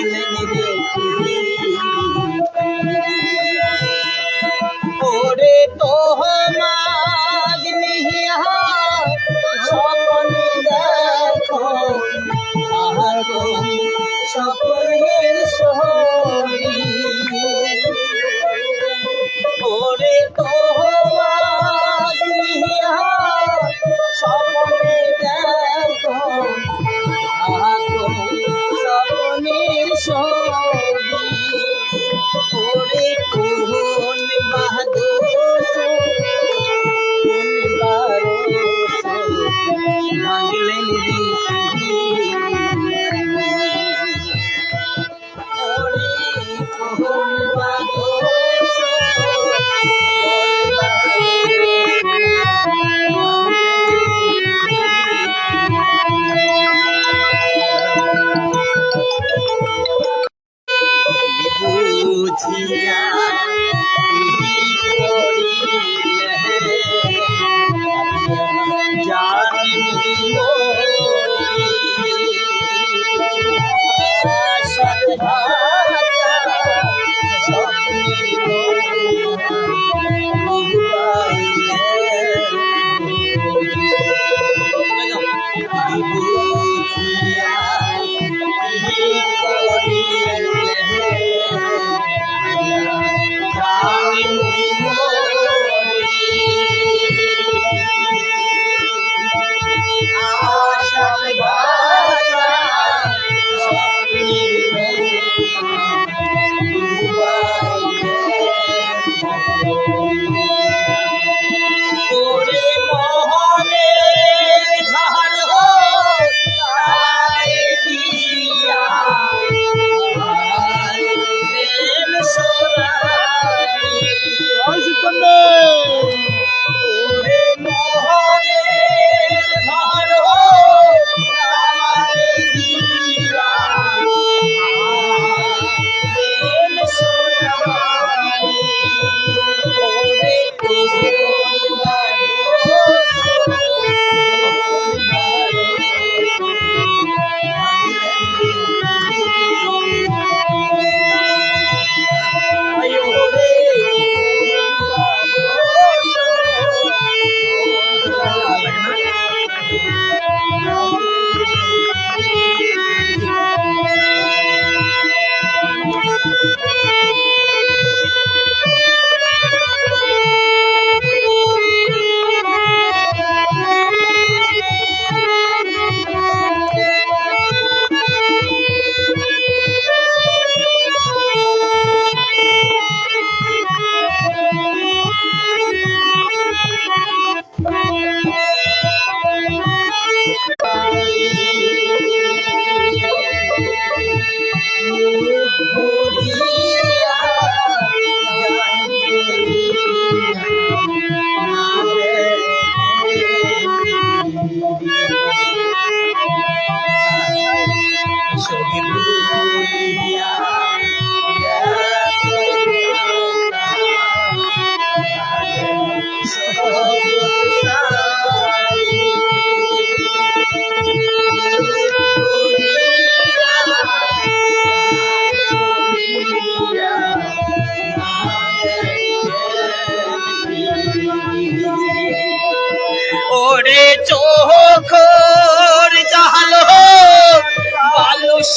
Ele tem que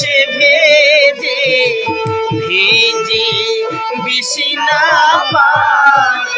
বালুসে ভেজে ভেজে বিছিনা না ওরে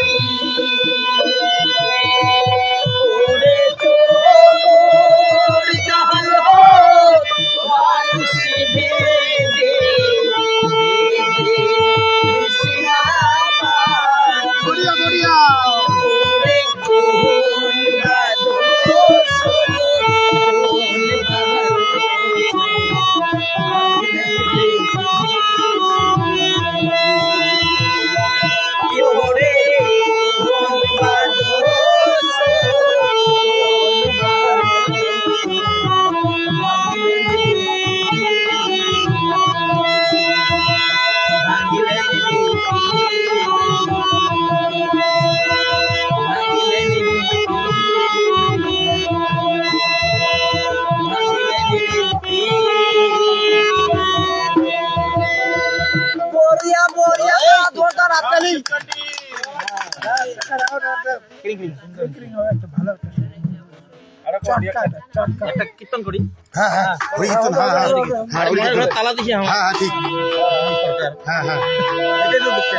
কিলকিরিং কিলকিরিং হয় একটা ভালো একটা একটা। কীর্তন করি? হ্যাঁ হ্যাঁ, হ্যাঁ ওই হ্যাঁ, কীর্তন হ্যাঁ হ্যাঁ। হ্যাঁ, হ্যাঁ তালা দিছি হ্যাঁ হ্যাঁ ঠিক। হ্যাঁ হ্যাঁ। এটা তো দেখতে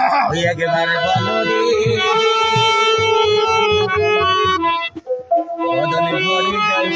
হ্যাঁ। একেবারে বলো রে বদলে ভরে যাই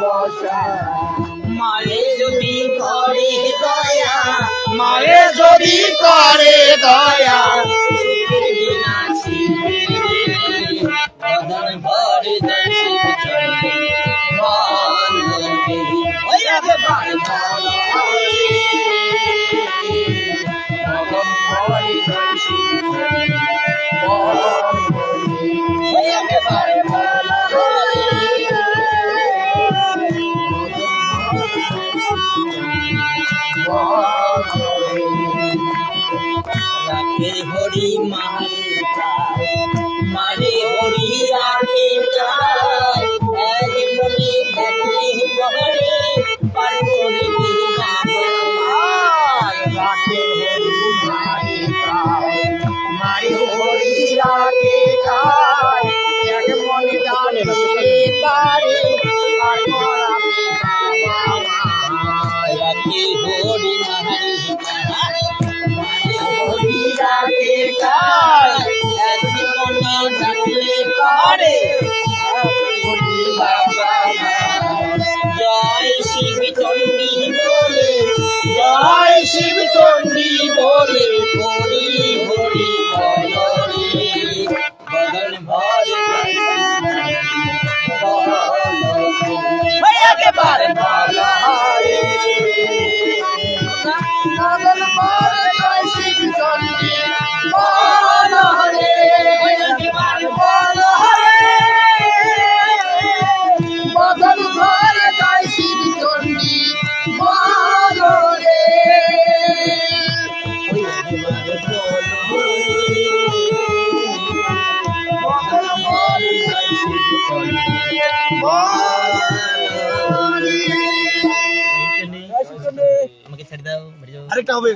বসা মায়ে যদি করে দয়া মায়ে যদি করে দয়া Oh, yeah, the body, body, body. রাখে হরি মারে মারে হরি রাখে জয় শিব চণ্ডী বলে জয় শিব চণ্ডী বলে বলে আরেকটা হবে।